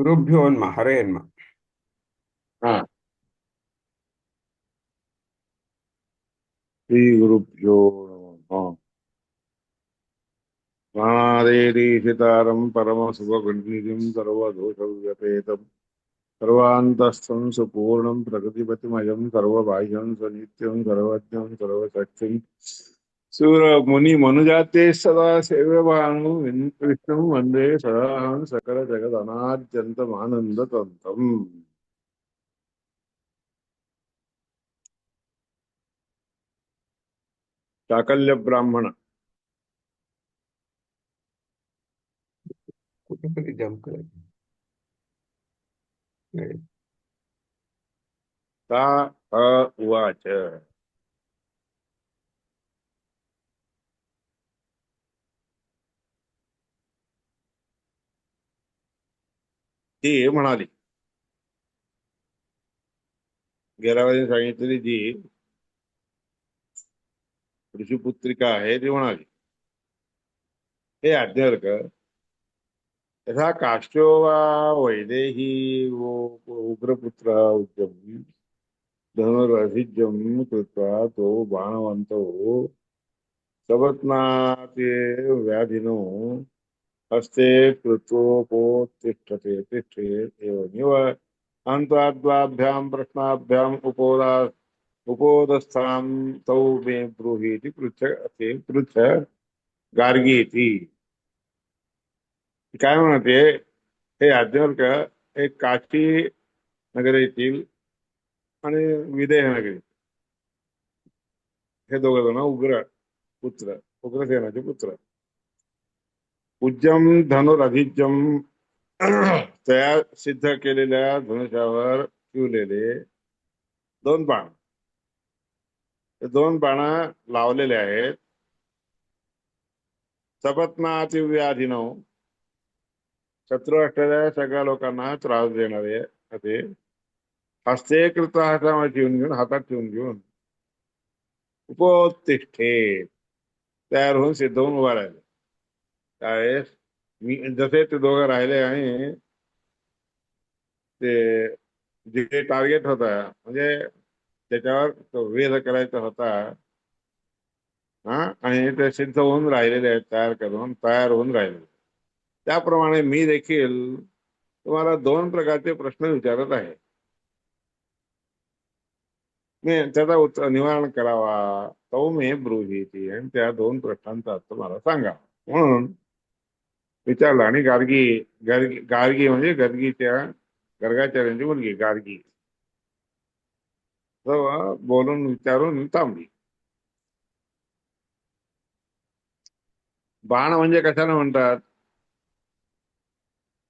गुरुभ्यो नमः हरे नमः। हा। श्री गुरुभ्यो नमः मादेदीशितारं परमसुभगुणनिधिं सर्वदोषव्यपेतं सर्वान्तस्थं सुपूर्णं प्रकृतिपतिमयं सर्वबाह्यं सनित्यं सर्वज्ञं सर्वशक्तिं సూరముని మనుజాతే సదా శైవభాను విష్ణువు వందే సదాహం సకల జగద్ అనాద్యంతం ఆనందతంతం. చాకల్య బ్రాహ్మణ. తా ఉవాచ. ते म्हणाले. गेल्या सांगितलेली जी ऋषीपुत्रिका आहे ती म्हणाली हे आज्ञार्क यथा काष्टो वा वैदेही उग्रपुत्र उद्यम धनुरधिज्यम कृत्वा तो बाणवंतो सबत्नाते व्याधिनो हस्ते कृत्वोपोत्तिष्ठते तिष्ठे एवमेव अन्ताद्वाभ्यां प्रश्नाभ्याम् उपोदा उपोदस्थां तौ मे ब्रूहीति पृच्छ ते गार्गी गार्गीति। काय म्हणते हे आज्ञवल्क एक काशी नगरीतील आणि विदेह नगरी हे दोघं जण उग्र पुत्र उग्रसेनाचे पुत्र. उज्जम धनुरधिज्यम तयार सिद्ध केलेल्या धनुष्यावर शिवलेले दोन बाण. ते दोन बाण लावलेले आहेत. सपत्नाची व्याधीनो शत्रू असलेल्या सगळ्या लोकांना त्रास देणारे असे हस्ते कृत हातामध्ये ठेवून घेऊन हातात ठेवून घेऊन. उपोत्तिष्ठे. तयार होऊन सिद्ध होऊन उभा राहिले. त्यावेळेस मी जसे ते दोघं राहिले आणि ते जे टार्गेट होता म्हणजे त्याच्यावर तो वेध करायचा होता. हा? आणि ते सिद्ध होऊन राहिलेले आहेत तयार करून तयार होऊन राहिलेले त्याप्रमाणे मी देखील तुम्हाला दोन प्रकारचे प्रश्न विचारत आहे. मी त्याचा उत्तर निवारण करावा. तो मी ब्रुहीती आणि त्या दोन प्रश्नांचा तुम्हाला सांगा म्हणून विचारलं. आणि गार्गी गार्गी गार्गी म्हणजे गर्गीच्या गर्गाचार्यांची मुलगी गार्गी. तर बोलून विचारून थांबली. बाण म्हणजे कशाला म्हणतात?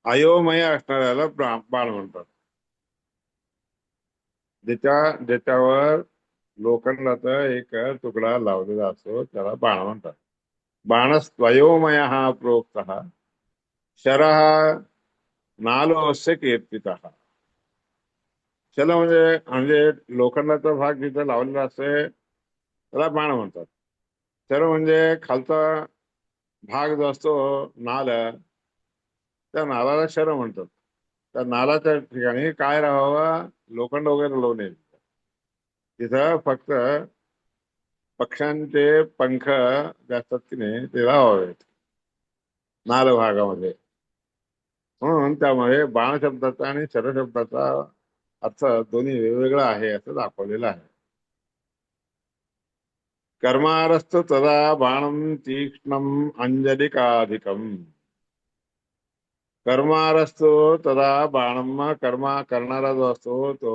अयोमय असणाऱ्याला बाण म्हणतात. ज्याच्या ज्याच्यावर लोखंडाचा एक तुकडा लावलेला असतो त्याला बाण म्हणतात. बाण स्वयोमय हा प्रोक्त हा शर नालोस्य कीर्तित शल म्हणजे म्हणजे लोखंडाचा भाग जिथे लावलेला असतोय त्याला बाण म्हणतात. शर म्हणजे खालचा भाग जो असतो नाल त्या नालाला शर म्हणतात. त्या नालाच्या ठिकाणी काय राहावं? लोखंड वगैरे लावून नये तिथं फक्त पक्ष्यांचे पंख जे असतात की नाही ते लावावेत नाल भागामध्ये. म्हणून त्यामुळे बाण शब्दाचा आणि शर शब्दाचा अर्थ दोन्ही वेगवेगळा आहे असं दाखवलेलं आहे. कर्मारस्त तदा बाणं तीक्ष्णम् कर्मार असतो तदा बाणम कर्मा करणारा जो असतो तो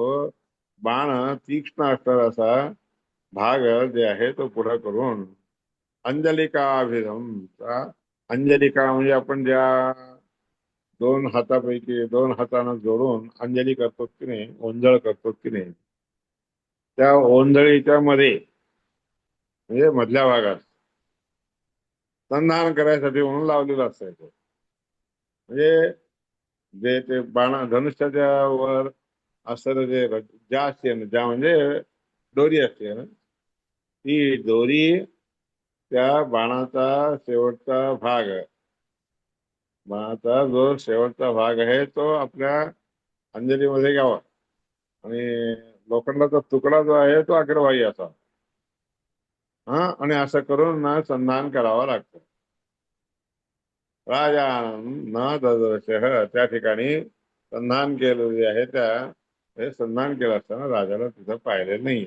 बाण तीक्ष्ण असणार असा भाग जे आहे तो पुढे करून अंजलिकाभिधम अंजलिका म्हणजे आपण ज्या दोन हातापैकी दोन हातानं जोडून अंजली करतो की नाही ओंजळ करतो की नाही त्या ओंजळीच्या मध्ये म्हणजे मधल्या भागात संधान करायसाठी म्हणून लावलेलं असायचं. म्हणजे जे ते बाणा धनुष्याच्या वर असं जे ज्या असते ना ज्या म्हणजे दोरी असते ना ती दोरी त्या बाणाचा शेवटचा भाग मग आता जो शेवटचा भाग आहे तो आपल्या अंजलीमध्ये घ्यावा. आणि लोखंडाचा तुकडा जो आहे तो अग्रवाही असा हा? आणि असं करून ना संधान करावं लागतं. राजा न ददर्श त्या ठिकाणी संधान केलं जे आहे. त्या हे संधान केलं असताना राजाला तिथं पाहिले नाही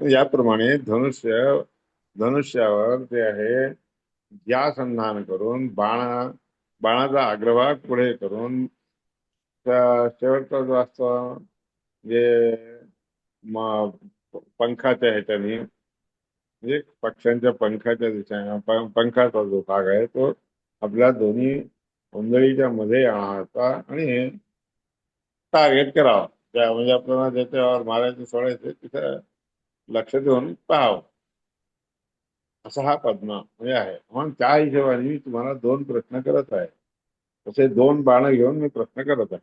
याप्रमाणे धनुष्य धनुष्यावर जे आहे या संधान करून बाण बाणाचा अग्रभाग पुढे करून त्या शेवटचा जो असतो जे पंखाच्या ह्याच्याने म्हणजे पक्ष्यांच्या पंखाच्या दिशेने पंखाचा जो भाग आहे तो आपल्या दोन्ही उंदळीच्या मध्ये आणायचा आणि टार्गेट करावा. त्या म्हणजे आपल्याला ज्याच्यावर मारायचे सोडायचे तिथं लक्ष देऊन पाहावं. असा पद्म म्हणजे आहे. म्हणून त्या हिशोबाने मी तुम्हाला दोन प्रश्न करत आहे. तसे दोन बाण घेऊन मी प्रश्न करत आहे.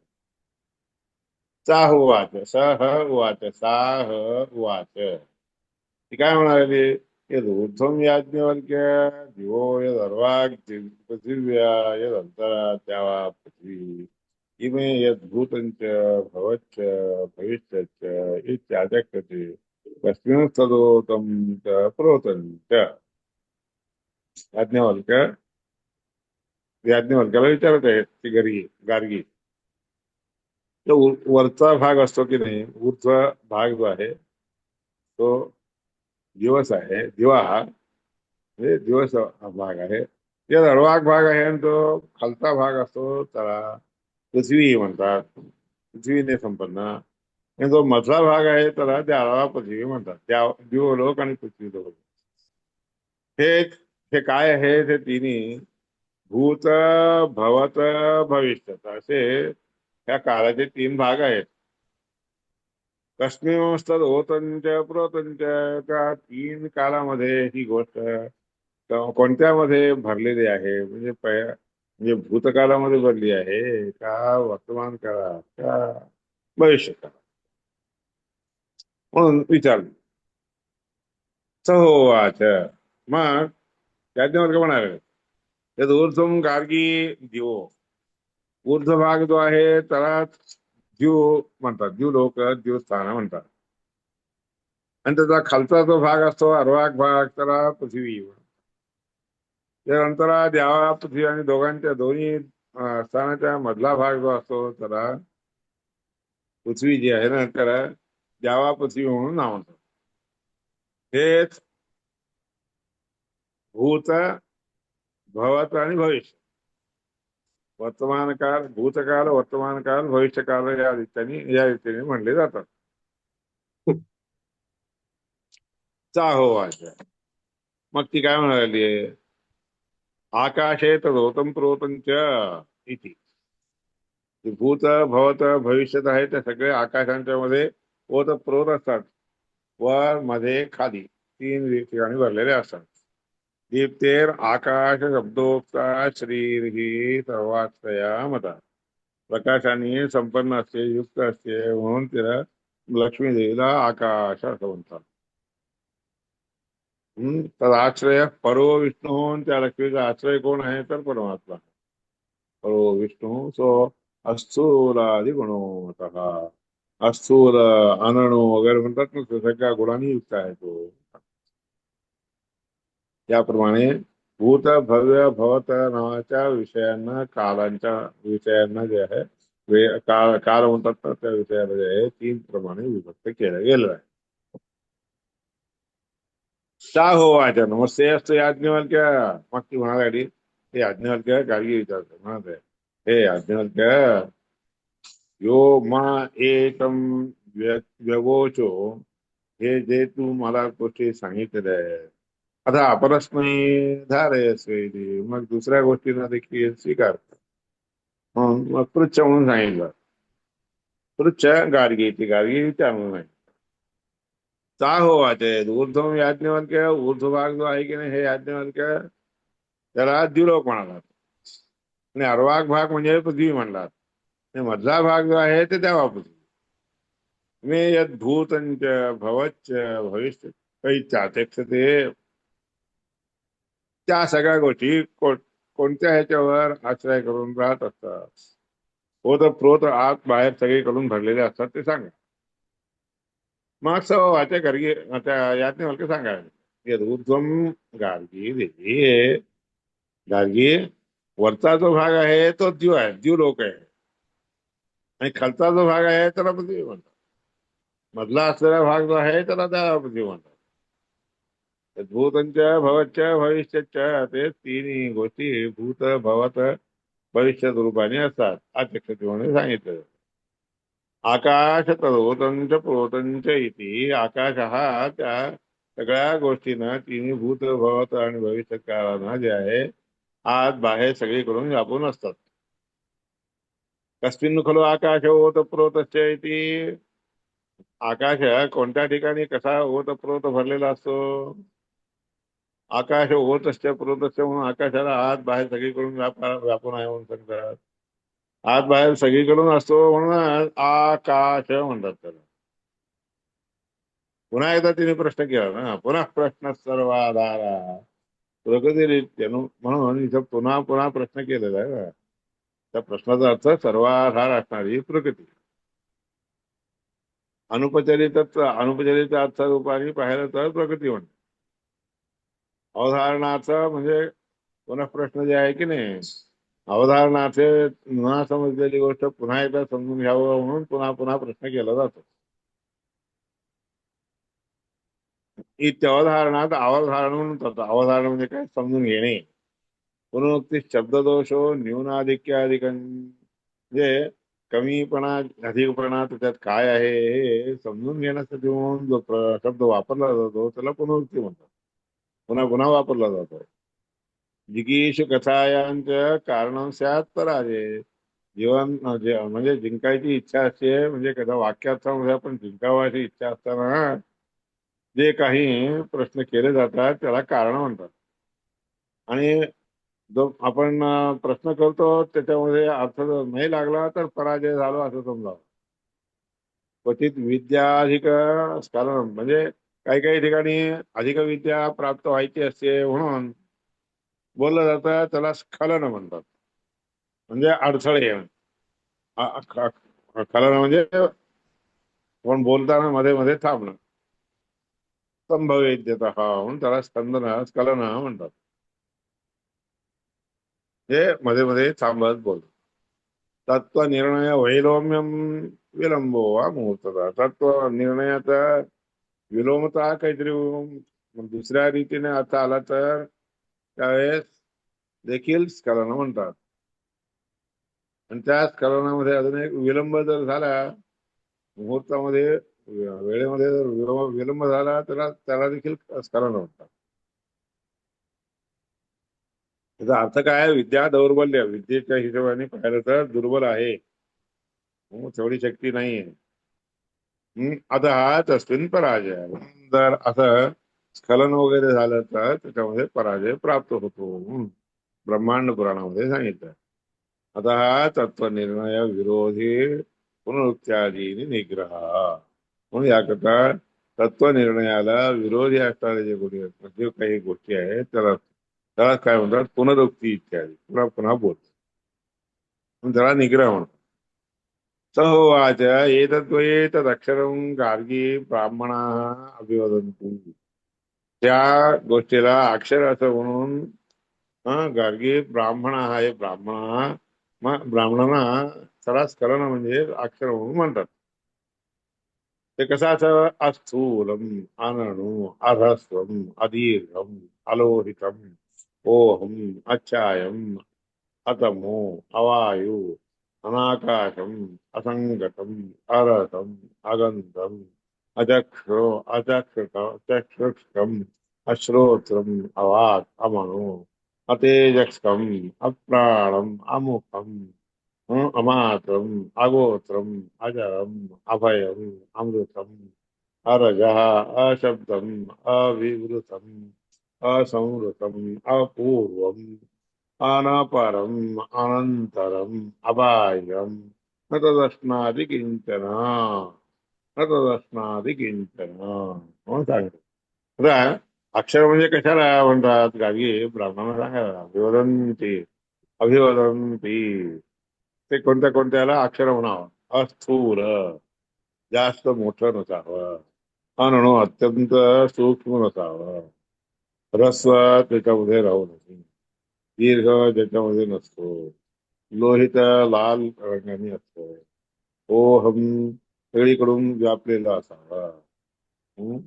सा उवाच स ह उवाच सा ह उवाच ती काय म्हणाली? यदूर्ध्वं याज्ञवल्क्य, दिवो यदर्वाग् पृथिव्या यदन्तरा द्यावा पृथ्वी, इमे यद्भूतञ्च भवच्च, भविष्यच्च च प्रोतं च। याज्ञवल्क याज्ञवल्क्याला विचारत आहे ती गर्गी गार्गी. तो वरचा भाग असतो की नाही ऊर्ध्व भाग जो आहे तो दिवस आहे, दिवा हा, म्हणजे दिवस भाग आहे. या सर्वाग भाग आहे आणि तो खालचा भाग असतो, त्याला पृथ्वी म्हणतात, पृथ्वीने संपन्न. आणि जो मधला भाग आहे, त्याला द्याला पृथ्वी म्हणतात त्या दिवलोक आणि पृथ्वी लोक हे हे काय आहे ते तिन्ही? भूत भवत भविष्यत. असे ह्या काळाचे तीन भाग आहेत. कस्मिंस्तद ओतंच प्रोतंच त्या तीन काळामध्ये ही गोष्ट कोणत्यामध्ये भरलेली आहे? म्हणजे म्हणजे भूतकालामध्ये भरली आहे का वर्तमान काळात? का भविष्य काळात म्हणून विचारलं सहोवाच मग याज्ञवर्ग म्हणाले. यद ऊर्ध्वम गार्गी दिवो. ऊर्ध्व भाग जो आहे त्याला जीव म्हणतात. जीव लोक जीवस्थान म्हणतात. आणि त्याचा खालचा जो भाग असतो अर्वाक भाग त्याला पृथ्वी त्यानंतर द्यावा पृथ्वी आणि दोघांच्या दोन्ही स्थानाच्या मधला भाग जो असतो त्याला पृथ्वी जी आहे ना त्याला द्यावा पृथ्वी म्हणून नाव म्हणतात. हेच भूत भवत आणि भविष्य. वर्तमान काल भूतकाळ वर्तमान काल भविष्यकाळ या रीतीने या रीतीने म्हणले जातात. चाहो वाचा मग ती काय म्हणाली? आकाशे तदोतम प्रोतंच इति. भूत भवत भविष्यात आहे ते सगळे आकाशांच्या मध्ये ओत प्रोत असतात. वर मध्ये खाली. तीन ठिकाणी भरलेले असतात. दीप्तेर आकाश शब्दोक्ता शरीर ही सर्वाश्रया मता। प्रकाशाने संपन्न असते युक्त असते म्हणून तिला लक्ष्मी देवीला आकाश असं म्हणतात हम्म, तर आश्रय परो विष्णू त्या लक्ष्मीचा आश्रय कोण आहे? तर परमात्मा। परो विष्णू सो अस्थूलादि गुणोत अस्थूल अनणू वगैरे म्हणतात ना सगळ्या गुणांनी युक्त आहे तो। याप्रमाणे भूत भव्य भवत नावाच्या विषयांना कालांच्या विषयांना जे आहे काळ काल म्हणतात ना त्या विषयाला जे आहे तीन प्रमाणे विभक्त केलं गेलं आहे का हो नमस्ते असतो याज्ञवल्क्य मग ती म्हणाली हे विचारतो हे यो मा एकम व्यवोचो। हे जे तू मला गोष्टी सांगितलेल्या आता अपरस्मयी धारयस्वेदी मग दुसऱ्या गोष्टींना देखील स्वीकार म्हणून मग पृच्छ म्हणून सांगितलं. पृच्छ ती गाडगी विचारलं नाही चा हो वाचे ऊर्ध्व याज्ञवल्क्य, ऊर्ध्व भाग जो आहे की नाही, हे याज्ञवल्क्य, त्याला द्युलोक म्हणालात. आणि अर्वाग भाग म्हणजे पृथ्वी आणि मधला भाग जो आहे, ते देवा पृथ्वी. मे यद्भूतंच भवच्च, भविष्य काही चाचक्षते त्या सगळ्या गोष्टी कोणत्या ह्याच्यावर आश्रय करून राहत असतात? होत प्रोत आत बाहेर सगळीकडून भरलेले असतात ते सांगा. मग सव वाच्या गर्गी त्या यातने मला सांगा. यदूर्ध्वम गार्गी देवी गार्गी वरचा जो भाग आहे तो जीव आहे जीव लोक आहे. आणि खालचा जो भाग आहे त्याला पृथ्वी म्हणतात. मधला असलेला भाग जो आहे त्याला त्या जीव म्हणतात. भूतंच भवच्च भविष्यच्च ते तिन्ही गोष्टी भूत भवत भविष्य रूपाने असतात. अध्यक्षतेने सांगितलं. आकाश तरोतंच प्रोतंच इति. आकाश हा त्या सगळ्या गोष्टीनं तिन्ही भूत भवत आणि भविष्य काळानं जे आहे आत बाहेर सगळीकडून व्यापून असतात. कस्मिन खलो आकाश ओत प्रोतश्च इति. आकाश कोणत्या ठिकाणी कसा ओत प्रोत भरलेला असतो? आकाश होत असते पुरत असते म्हणून आकाशाला आत बाहेर सगळीकडून व्यापार व्यापून आहे म्हणून सांगतात आत बाहेर सगळीकडून असतो म्हणून आकाश म्हणतात त्याला. पुन्हा एकदा तिने प्रश्न केला ना पुन्हा प्रश्न सर्वाधारा. प्रगतीरित्या म्हणून इथं पुन्हा पुन्हा प्रश्न केलेला आहे बघा. त्या प्रश्नाचा अर्थ सर्वाधार असणारी प्रकृती अनुपचारित अनुपचारित अर्थ रूपाने पाहिलं तर प्रकृती म्हणते अवधारणाचा म्हणजे पुन्हा प्रश्न जे आहे की नाही अवधारणाचे न समजलेली गोष्ट पुन्हा एकदा समजून घ्यावं म्हणून पुन्हा पुन्हा प्रश्न केला जातो. इत्यवधारणात अवधारण म्हणून करतो अवधारण म्हणजे काय? समजून घेणे. पुनरुक्ती शब्ददोषो न्यूनाधिक्याधिक म्हणजे कमीपणा अधिकपणा त्याच्यात काय आहे हे समजून घेण्यासाठी म्हणून जो शब्द वापरला जातो त्याला पुनरुक्ती म्हणतात. पुन्हा पुन्हा वापरला जातो. जिगीश कथायांच्या कारण स्यात पराजय जीवन म्हणजे, म्हणजे जिंकायची इच्छा असते म्हणजे कथा वाक्यार्थामध्ये आपण जिंकावा अशी इच्छा असताना जे काही प्रश्न केले जातात त्याला कारण म्हणतात. आणि जो आपण प्रश्न करतो त्याच्यामध्ये अर्थ जर नाही लागला तर पराजय झालो असं समजावं. क्वचित विद्याधिक कारण म्हणजे काही काही ठिकाणी अधिक विद्या प्राप्त व्हायची असते म्हणून बोललं जातं त्याला स्खलन म्हणतात. म्हणजे अडथळे. खलन म्हणजे आपण बोलताना मध्ये मध्ये थांबणं. संभवेद्यत म्हणून त्याला स्कंदन स्खलन म्हणतात. हे मध्ये मध्ये थांबत बोल. तत्व निर्णय वैलोम्यम विलंबो वा मुहूर्त तत्व निर्णयाचा विलोमता काहीतरी दुसऱ्या रीतीने आता आला तर त्यावेळेस देखील स्खलन म्हणतात. आणि त्या स्खलनामध्ये अजून एक विलंब जर झाला मुहूर्तामध्ये वेळेमध्ये जर विलंब झाला त्याला त्याला देखील स्खलन म्हणतात. त्याचा अर्थ काय? आहे? विद्या दौर्बल्य. विद्येच्या हिशोबाने पाहिलं तर दुर्बल आहे. थोडी तेवढी शक्ती नाहीये. आहे आता हा तस्मिन पराजय. जर असं स्खलन वगैरे झालं तर त्याच्यामध्ये पराजय प्राप्त होतो. ब्रह्मांड पुराणामध्ये सांगितलं. आता हा तत्वनिर्णय विरोधी पुनरुत्यादी निग्रह. म्हणून याकरता तत्वनिर्णयाला विरोधी असणारे जे गोष्टी जे म्हणजे काही गोष्टी आहेत त्याला त्याला काय म्हणतात? पुनरुक्ती इत्यादी. पुन्हा पुन्हा बोल त्याला निग्रह म्हणतात. सहोवाच एतद्वैतदक्षरं गार्गी ब्राह्मणा अभिवदंतु त्या गोष्टीला अक्षर असं म्हणून गार्गी ब्राह्मण आहे ब्राह्मण ब्राह्मणांना सरास स्खलन म्हणजे अक्षर म्हणून म्हणतात. ते कसं असं अस्थूलम अनणु अधस्वम अदीर्घम अलोहितम ओहम अच्छायम अतमो अवायु అనాకాశం అసంగతం అరసం అగంధం అచక్షో అచక్షత చక్షుష్కం అశ్రోత్రం అవాక్ అమను అతేజస్కం అప్రాణం అముఖం అమాత్రం అగోత్రం అజరం అభయం అమృతం అరజ అశబ్దం అవివృతం అసంవృతం అపూర్వం अनपरम अनंतरम अबाह्यम न तदस्नादि किंचन न तदस्नादि किंचन म्हणून सांगतो आता अक्षर म्हणजे कशाला म्हणतात गावी ब्राह्मणांना सांगा अभिवदंती अभिवदंती ते कोणत्या कोणत्याला अक्षर म्हणावं अस्थूल जास्त मोठं नसावं अनणू अत्यंत सूक्ष्म नसावं रस्व त्याच्यामध्ये राहू नये दीर्घ ज्याच्यामध्ये नसतो लोहित लाल रंगाने असतो। ओहम सगळीकडून व्यापलेला असावा। हं?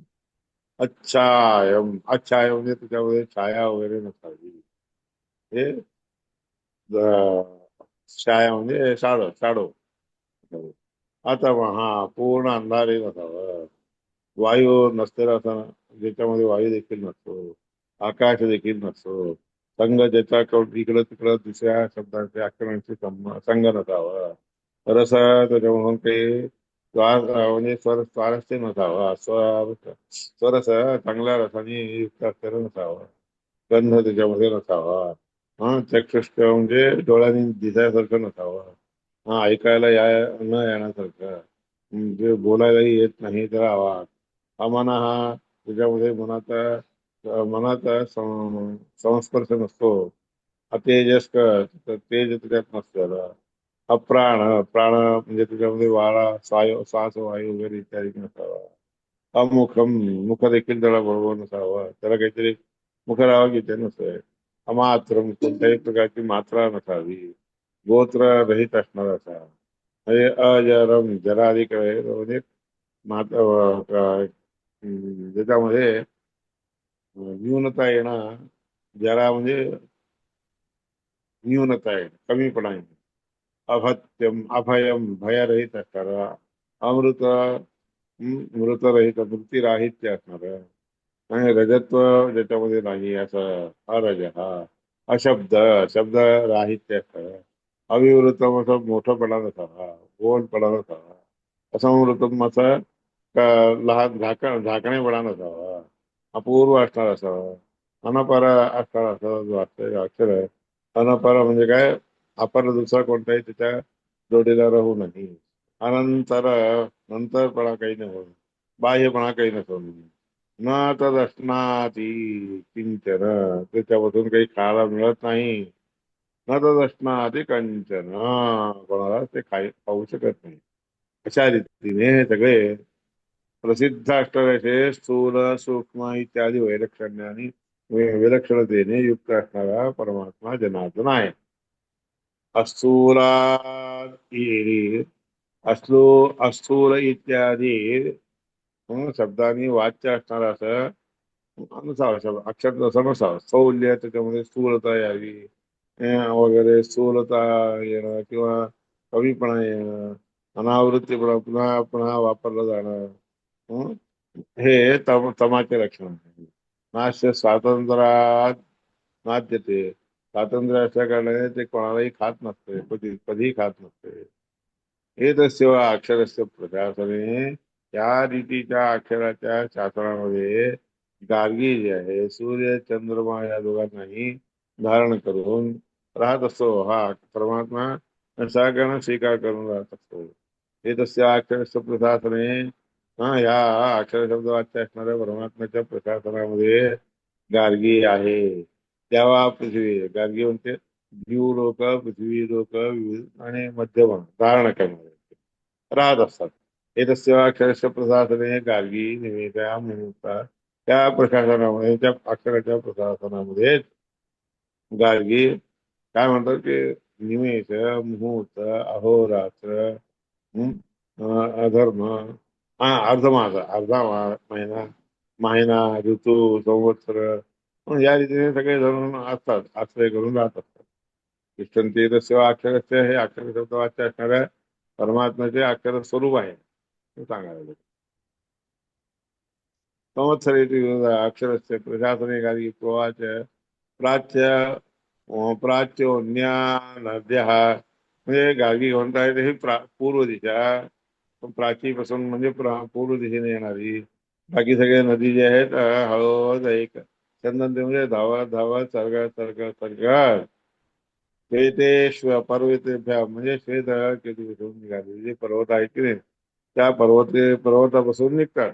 अच्छायम। अच्छाय म्हणजे त्याच्यामध्ये छाया वगैरे नसावी। हे छाया म्हणजे शाडो शाडो. आता महा पूर्ण अंधारे नसावं। वायू नसलेला असा ज्याच्यामध्ये वायू देखील नसतो। आकाश देखील नसतो। संघ ज्याच्या इकडं तिकडं दुसऱ्या शब्दांचे अक्षरांचे संब- संघ नसावा रस त्याच्यामधून काही स्वार म्हणजे स्वर स्वारस्य नसावा. स्वर स्वरस चांगल्या रसाने युक्त असलेला नसावं. गंध त्याच्यामध्ये नसावा. हा चक्षुष्ट म्हणजे डोळ्यांनी दिसायसारखं नसावं. हा ऐकायला या न येण्यासारखं. म्हणजे बोलायलाही येत नाही तर आवाज. अमन हा त्याच्यामध्ये मनाचा मनाचा संस्पर्श नसतो. अतेजस तर तेज त्याच्यात नसतं अप्राण प्राण म्हणजे त्याच्यामध्ये वारा साय श्वास वायू वगैरे इत्यादी नसावा. अमुखम मुख देखील त्याला बरोबर नसावा. त्याला काहीतरी मुख राहावं की ते नसतंय. अमात्रम कोणत्याही प्रकारची मात्रा नसावी. गोत्र रहित असणार असा. म्हणजे अजरम जराधिक म्हणजे मात्र ज्याच्यामध्ये न्यूनता येणं जरा म्हणजे न्यूनता येणं कमीपणा आहे अभत्यम अभयम भयरहित असणार अमृत मृतरहित मृत्यूराहित्य असणार. आणि रजत्व ज्याच्यामध्ये नाही असं अरज हा अशब्द शब्द राहित्य असणार. अविवृतम असं मोठंपणा नसावा गोलपणा नसावा. असमृतम असं लहान झाकण झाकणेपणा नसावा. अपूर्व असणार असावा अनपर असणार असावा जो अक्षर अक्षर आहे. अनपर म्हणजे काय? अपर दुसरा कोणताही त्याच्या जोडीला राहू नाही अनंतर नंतरपणा काही नव्हतं बाह्यपणा काही नसतं न तदस्नाती किंचन. त्याच्यापासून काही खायला मिळत नाही. न तदस्नाती कंचन. कोणाला ते खाई खाऊ शकत नाही. अशा रीतीने सगळे प्रसिद्ध अष्टरेषे स्थूल सूक्ष्म इत्यादी वैलक्षण्याने वे- विलक्षणतेने युक्त असणारा परमात्मा जनार्दन आहे. अस्थूला अस्थू अस्थूल इत्यादी शब्दांनी वाच्य असणार असं नसावं शब्द अक्षर तसं नसावं स्थौल्य त्याच्यामध्ये स्थूलता यावी. वगैरे स्थूलता येणं किंवा कमीपणा येणं अनावृत्तीपणा पुन्हा पुन्हा वापरलं जाणं. हे? तम तमाचे लक्षण आहे नाश्य स्वातंत्र्यात नाद्यते स्वातंत्र्य असल्या कारणाने ते कोणालाही खात नसते. कधी कधीही खात नसते. हे तस्य अक्षरस्य प्रशासने या रीतीच्या अक्षराच्या शासनामध्ये गार्गी जे आहे. सूर्य चंद्रमा या दोघांनाही धारण करून राहत असतो. हा परमात्मा सगळ्यांना स्वीकार करून राहत असतो. हे तस्य अक्षरस्य प्रशासने हा या अक्षर शब्द वाच्य असणाऱ्या परमात्म्याच्या प्रशासनामध्ये गार्गी आहे. तेव्हा पृथ्वी. गार्गी म्हणते जीव लोक पृथ्वी लोक विविध आणि मध्यम धारण करणारे. राहत असतात. हे तसेवा अक्षरस्य प्रशासने गार्गी निवेदा मुहूर्ता त्या प्रशासनामध्ये त्या अक्षराच्या प्रशासनामध्ये गार्गी काय म्हणतात की निमेष मुहूर्त अहोरात्र अं, अधर्म हा अर्धमास अर्धा मा- महिना महिना ऋतू संवत्सर या रीतीने सगळे जण असतात आश्रय करून राहत असतात कृष्णते सेवा अक्षरस्य हे अक्षर शब्द वाच्य असणाऱ्या परमात्म्याचे अक्षर स्वरूप आहे सांगायला लागले. संवत्सर अक्षरस्य प्रशासने कार्य प्रवाच प्राच्य अं, प्राच्योन्या नद्या म्हणजे गार्गी म्हणता येते ही प्रा पूर्व दिशा प्राचीपासून म्हणजे प्रा- पूर्व दिशेने येणारी बाकी सगळे नदी जे आहेत हळूहळू एक चंदन ते म्हणजे धावत धावत सरगत ते ते श्वेतेश्व पर्वतेभ्या म्हणजे श्वेत केतूपासून निघाले जे पर्वत आहेत की नाही त्या पर्वते पर्वतापासून निघतात.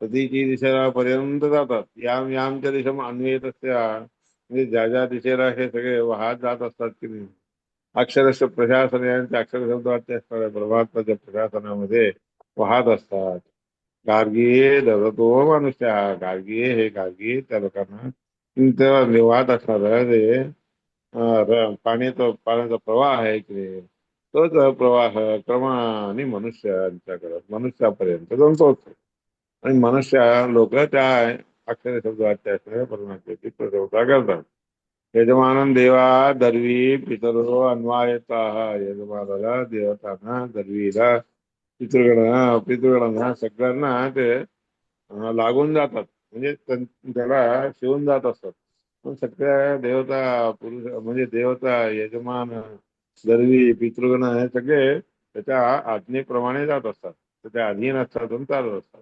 नदीची दिशेला पर्यंत जातात. याम यामच्या दिशा अन्वयत म्हणजे ज्या ज्या दिशेला हे सगळे वाहत जात असतात की नाही अक्षरश प्रशासन यांच्या अक्षर असणाऱ्या परमात्माच्या प्रशासनामध्ये वाहत असतात. गार्गी धरतो मनुष्य गार्गी हे गार्गी त्या लोकांना त्या निवाद असणार ते पाण्याचा पाण्याचा प्रवाह आहे की तोच प्रवाह क्रमाने मनुष्यांच्याकडे मनुष्यापर्यंत जाऊन पोहोचतो आणि मनुष्य लोक त्या अक्षर शब्दाच्या असणाऱ्या परमात्म्याची प्रशंसा करतात. यजमानन देवा दर्वी पितरो अन्वायता यजमानाला देवतांना दर्वीला पितृगण पितृगणांना सगळ्यांना ते लागून जातात. म्हणजे त्याला शिवून जात असतात. पण सगळ्या देवता पुरुष म्हणजे देवता यजमान दर्वी पितृगण हे सगळे त्याच्या आज्ञेप्रमाणे जात असतात. त्याच्या अधीन असतात आणि चालत असतात.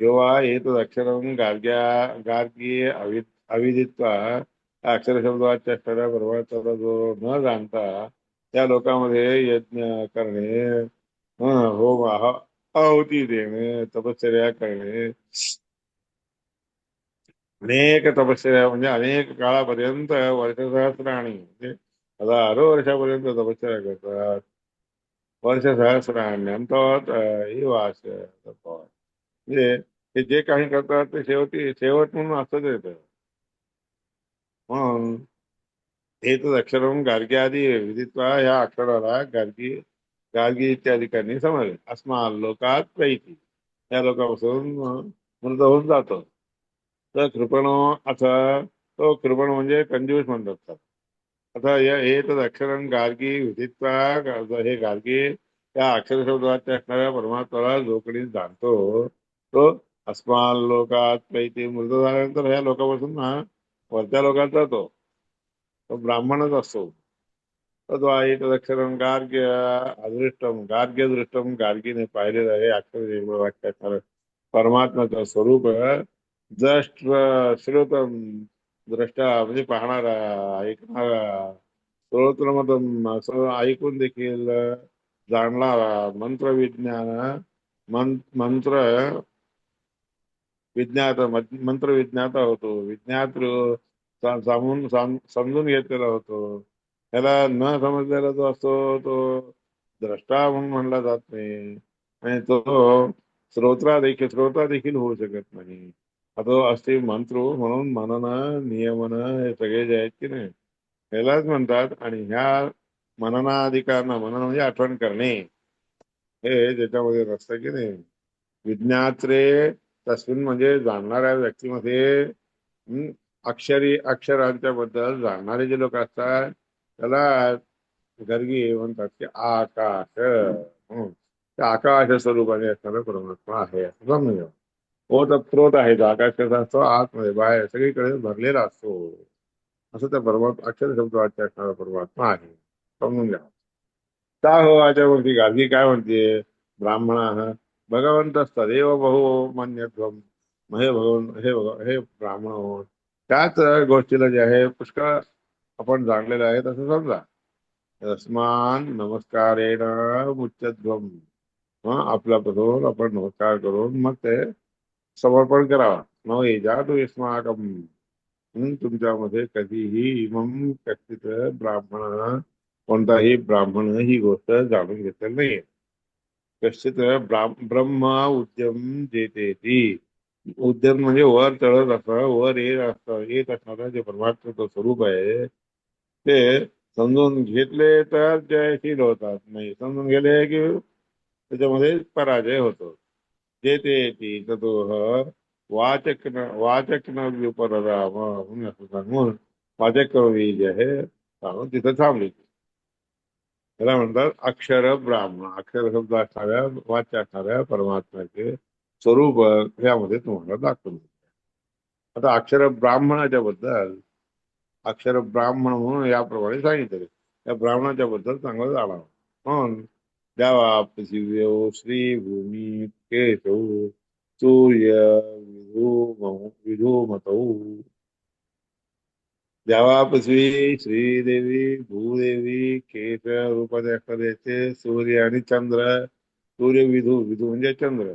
किंवा येत अक्षर गार्ग्या गार्गी अवि अविदित्वा अक्षर शब्दाच्या बरोबर जो न जाणता त्या लोकांमध्ये यज्ञ करणे होम आहुती देणे तपश्चर्या करणे. अनेक तपश्चर्या म्हणजे अनेक काळापर्यंत वर्षसहस्राणी म्हणजे हजारो वर्षापर्यंत तपश्चर्या करतात. वर्ष सहस्राण्यंतात ही वास म्हणजे ते जे काही करतात ते शेवटी शेवट म्हणून असंच येतं म्हणून हेच अक्षरम गार्गी आदी विदित्वा ह्या अक्षराला गार्गी गार्गी इत्यादिकांनी समजले अस्मा लोकात प्रैती या लोकापासून मृत होऊन जातो. तर कृपण असा तो कृपण म्हणजे कंजूस म्हणतात आता या हे तर अक्षरम गार्गी विदित्वा हे गार्गी त्या अक्षर शब्दाच्या असणाऱ्या परमात्माला जो कोणी जाणतो. तो अस्माल लोकात पैकी मृत झाल्यानंतर ह्या लोकापासून ना वरच्या लोकांचा तो. तो ब्राह्मणच असतो. तर तो आहे गार्ग्य अदृष्टम गार्ग्य दृष्टम गार्गीने पाहिलेलं आहे. अक्षर वाक्य असणारं परमात्म्याचं स्वरूप जस्ट श्रोतम द्रष्टा म्हणजे पाहणारा ऐकणारा श्रोत्रमतम ऐकून देखील जाणणारा मंत्र विज्ञान मंत्र विज्ञात मंत्र विज्ञाता होतो. विज्ञात सामून समजून घेतलेला होतो. त्याला न समजलेला जो असतो तो द्रष्टा म्हणून म्हणला जात नाही. आणि तो श्रोत्रा देखील श्रोता देखील होऊ शकत नाही. आता असते मंत्र म्हणून मनन नियमन हे सगळे जे आहेत की नाही त्यालाच म्हणतात. आणि ह्या मननाधिकारणं मनन म्हणजे आठवण करणे. हे ज्याच्यामध्ये नसतं की नाही विज्ञात्रे तस्मिन म्हणजे जाणणाऱ्या व्यक्तीमध्ये अक्षरी अक्षरांच्या बद्दल जाणणारे जे लोक असतात त्याला गर्गी म्हणतात की आकाश. आकाश स्वरूपाने असणारा परमात्मा आहे. असं समजून घ्या. ओत स्रोत आहे. तो आकाश कसा असतो आतमध्ये बाहेर सगळीकडे भरलेला असतो. असं त्या परमात्मा अक्षर शब्द वाटते असणारा परमात्मा आहे. समजून घ्या. का हो याच्यावरती गार्गी काय म्हणते? ब्राह्मण भगवंत तदेव बहु मान्यत्वम हे भगवन हे भग हे ब्राह्मण हो त्याच गोष्टीला जे आहे पुष्कळ आपण जाणलेलं आहे तसं समजा। तस्मान नमस्कारेण मुच्यध्वम आपला बरोबर आपण नमस्कार करून मग ते समर्पण करावा। न जातु यस्माकम हं, तुमच्यामध्ये कधीही इमम कथित ब्राह्मण कोणताही ब्राह्मण ही गोष्ट जाणून घेतलेली नाहीये। कश्चित ब्राह्म उद्यम जेते ती उद्यम म्हणजे वर चढत वर येत असणार येत असणारं जे परमात्माचं स्वरूप आहे, ते समजून घेतले तर जयशील होतात. नाही समजून गेले त्याच्यामध्ये पराजय होतो. जे ते ती वाचक वाचक न विपरराम म्हणून वाचक जे आहे, तिथं थांबली. त्याला म्हणतात अक्षर ब्राह्मण. अक्षर शब्द असणाऱ्या वाच्य असणाऱ्या परमात्म्याचे स्वरूप यामध्ये तुम्हाला दाखवून आता अक्षर ब्राह्मणाच्या बद्दल अक्षर ब्राह्मण म्हणून याप्रमाणे सांगितले. त्या ब्राह्मणाच्या बद्दल चांगलं जाणावं म्हणून द्यावा पृथिव्यो श्री भूमी केशव सूर्य विधू विधू मतौ पृथ्वी श्रीदेवी भूदेवी केश रूपाचे असणारे सूर्य आणि चंद्र. सूर्य विधू विधू म्हणजे चंद्र.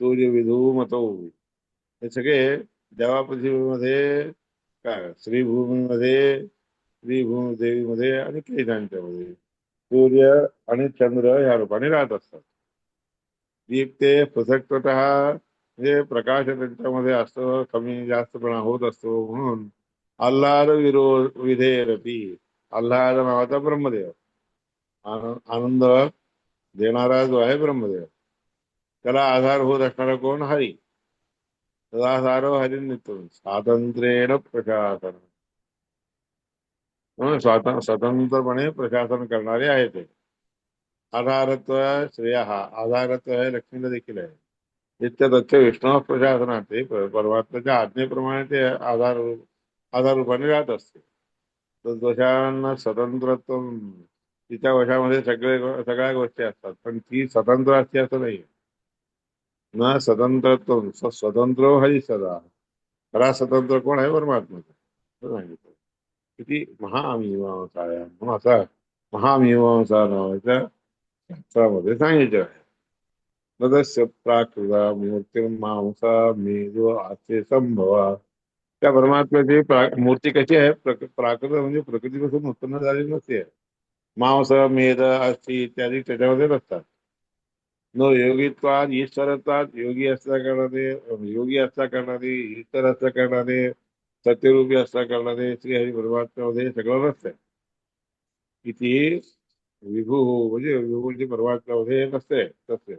सूर्य विधू मतो हे सगळे देवापृथ्वीमध्ये काय श्रीभूमीमध्ये श्रीभूमी देवीमध्ये आणि केदांच्यामध्ये. सूर्य आणि चंद्र या रूपाने राहत असतात. दीप ते पृथकत म्हणजे प्रकाश त्यांच्यामध्ये असतो कमी जास्तपणा होत असतो म्हणून विरोध विधेयरती आल्हाद नावाचा ब्रह्मदेव आन- आनंद देणारा जो आहे ब्रह्मदेव त्याला आधार होत असणारा कोण हरी सदाधार हरी नित्य स्वातंत्र्येण प्रशासन म्हणून स्वात- स्वतंत्रपणे प्रशासन करणारे आहे ते आधारत्व श्रेय हा आधारत्व आहे लक्ष्मीला देखील आहे नित्य तथ्य आधार आधार रूपाने राहत असते तर दोषांना स्वतंत्रत्व तिच्या वशामध्ये सगळे सगळ्या गोष्टी असतात, पण ती स्वतंत्र असते असं नाही ना स्वतंत्रत्व स्वतंत्र हरी सदा। खरा स्वतंत्र कोण आहे? परमात्माचा सांगितलं. किती महामीमांसा आहे म्हणून असा महामीमांसा नावाच्या शास्त्रामध्ये सांगितलं आहे. तदस्य मेदो आसे संभवा। त्या परमात्म्याची मूर्ती कशी आहे? प्राकृत म्हणजे प्रकृतीपासून उत्पन्न झालेली नसते मांस मेद अस्थि इत्यादी त्याच्यामध्ये नसतात. न योगित्वात ईश्वरत्वात योगी असल्या कारणाने योगी असल्या कारणाने ईश्वर असल्या कारणाने सत्यरूपी असल्या कारणाने श्री हरी परमात्म्यामध्ये सगळं नसतंय. किती विभू म्हणजे विभू म्हणजे परमात्म्यामध्ये नसते तसे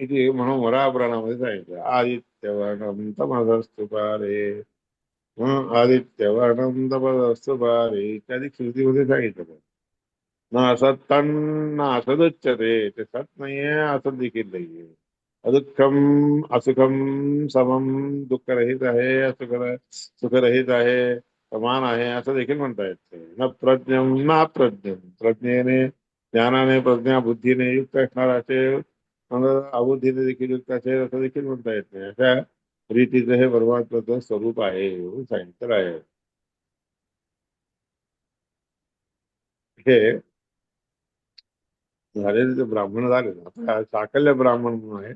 किती म्हणून वरा पुराणामध्ये सांगितलं आदित्यवर्णम तमस्तुपारे हं, आदित्यवर्णम तमस्तुपारे इत्यादी कृतीमध्ये सांगितलं न असत्तन न असदुच्यते ते सत नाहीये असत देखील नाहीये अदुःखम असुखम समम दुःखरहित आहे असुख सुखरहित आहे समान आहे असं देखील म्हणता येते न प्रज्ञम ना प्रज्ञम प्रज्ञेने ज्ञानाने प्रज्ञा बुद्धीने युक्त असणार असे मग अबुद्धीने देखील युक्त असं देखील म्हणता येत नाही. अशा रीतीचं हे परमात्माचं स्वरूप आहे सायंकर सांगितलं आहे. हे झालेले ते ब्राह्मण झाले. आता साकल्य ब्राह्मण म्हणून आहे.